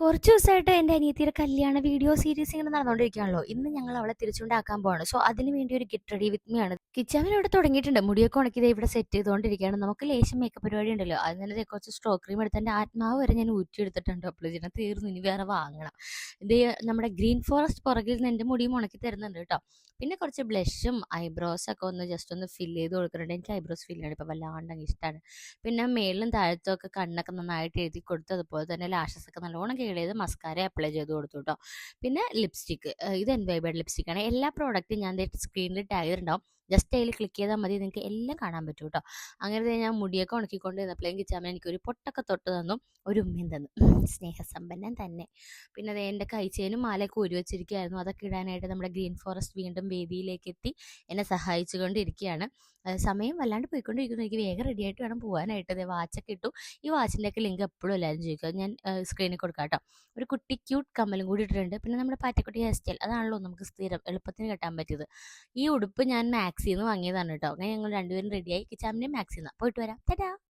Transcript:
കുറച്ച് ദിവസമായിട്ട് എന്റെ അനിയത്തിയുടെ കല്യാണ വീഡിയോ സീരീസ് ഇങ്ങനെ നടന്നുകൊണ്ടിരിക്കുകയാണല്ലോ ഇന്ന് ഞങ്ങൾ അവളെ തിരിച്ചുകൊണ്ടാക്കാൻ പോവാണ്. സോ അതിന് വേണ്ടി ഒരു ഗെറ്റ് റെഡി വിത്ത് മീ ആണ്. കിച്ചണിൽ ഇവിടെ തുടങ്ങിയിട്ടുണ്ട്. മുടിയൊക്കെ ഉണക്കിയത് ഇവിടെ സെറ്റ് ചെയ്തുകൊണ്ടിരിക്കുകയാണ്. നമുക്ക് ലേശം മേക്കപ്പ് പരിപാടി ഉണ്ടല്ലോ. അതിനെ കുറച്ച് സ്ട്രോ ക്രീം എടുത്ത് എന്റെ ആത്മാവ് വരെ ഞാൻ ഊറ്റിയെടുത്തിട്ടുണ്ട്. അപ്പോൾ ഇതിനെ തീർന്നു ഇനി വേറെ വാങ്ങണം. ഇത് നമ്മുടെ ഗ്രീൻ ഫോറസ്റ്റ് പുറകിൽ നിന്ന് എന്റെ മുടിയും ഉണക്കി തരുന്നുണ്ട് കേട്ടോ. പിന്നെ കുറച്ച് ബ്ലഷും ഐബ്രോസ് ഒക്കെ ഒന്ന് ജസ്റ്റ് ഒന്ന് ഫില്ല് ചെയ്ത് കൊടുക്കുന്നുണ്ട്. എനിക്ക് ഐബ്രോസ് ഫില്ല് ചെയ്യണം. ഇപ്പോൾ വല്ലാണ്ട് ഇഷ്ടമാണ് പിന്നെ മേളിലും താഴത്തും ഒക്കെ കണ്ണൊക്കെ നന്നായിട്ട് എഴുതി കൊടുത്തു അതുപോലെ തന്നെ ലാഷസ് ഒക്കെ നല്ലോണം ചെയ്ത് മസ്കാര അപ്ലൈ ചെയ്ത് കൊടുത്തു കേട്ടോ പിന്നെ ലിപ്സ്റ്റിക്ക് ഇത് എൻവൈബേഡ് ലിപ്സ്റ്റിക് ആണ്. എല്ലാ പ്രോഡക്റ്റും ഞാൻ സ്ക്രീനിൽ ടാഗ് ചെയ്തിട്ടുണ്ടാവും ജസ്റ്റ് അതിൽ ക്ലിക്ക് ചെയ്താൽ മതി. നിങ്ങൾക്ക് എല്ലാം കാണാൻ പറ്റും കേട്ടോ അങ്ങനെ ഞാൻ മുടിയൊക്കെ ഉണക്കിക്കൊണ്ട് ഇരുന്നപ്പോഴേക്കും കിച്ചാമ്മ എനിക്കൊരു പൊട്ടൊക്കെ തൊട്ട് തന്നു. ഒരു ഉമ്മയും തന്നു. സ്നേഹസമ്പന്നം സ്നേഹസമ്പന്നൻ തന്നെ. പിന്നെ ദേ എന്റെ കൈച്ചേനും മാലയൊക്കെ ഉരുവച്ചിരിക്കുകയായിരുന്നു അതൊക്കെ ഇടാനായിട്ട് നമ്മുടെ ഗ്രീൻ ഫോറസ്റ്റ് വീണ്ടും വേദിയിലേക്ക് എത്തി. എന്നെ സഹായിച്ചുകൊണ്ടിരിക്കുകയാണ്. അത് സമയം വല്ലാണ്ട് പോയിക്കൊണ്ടിരിക്കുന്നു. എനിക്ക് വേഗം റെഡി ആയിട്ട് വേണം പോകാനായിട്ട് അതെ വാച്ചൊക്കെ ഇട്ടു. ഈ വാച്ചിന്റെയൊക്കെ ലിങ്ക് എപ്പോഴും എല്ലാവരും ചോദിക്കുക ഞാൻ സ്ക്രീനിൽ കൊടുക്കാം കേട്ടോ. ഒരു കുട്ടി ക്യൂട്ട് കമ്മലും കൂടി ഇട്ടിട്ടുണ്ട്. പിന്നെ നമ്മുടെ പാറ്റക്കുട്ടി ഹെയർ സ്റ്റൈൽ അതാണല്ലോ നമുക്ക് സ്ഥിരം എളുപ്പത്തിന് കെട്ടാൻ പറ്റിയത്. ഈ ഉടുപ്പ് ഞാൻ മാക്സിന്ന് വാങ്ങിയതാണ് കേട്ടോ. അങ്ങനെ ഞങ്ങൾ രണ്ടുപേരും റെഡിയായി കിച്ചാമിന്റെ മാക്സിന്ന് പോയിട്ട് വരാം. തരാ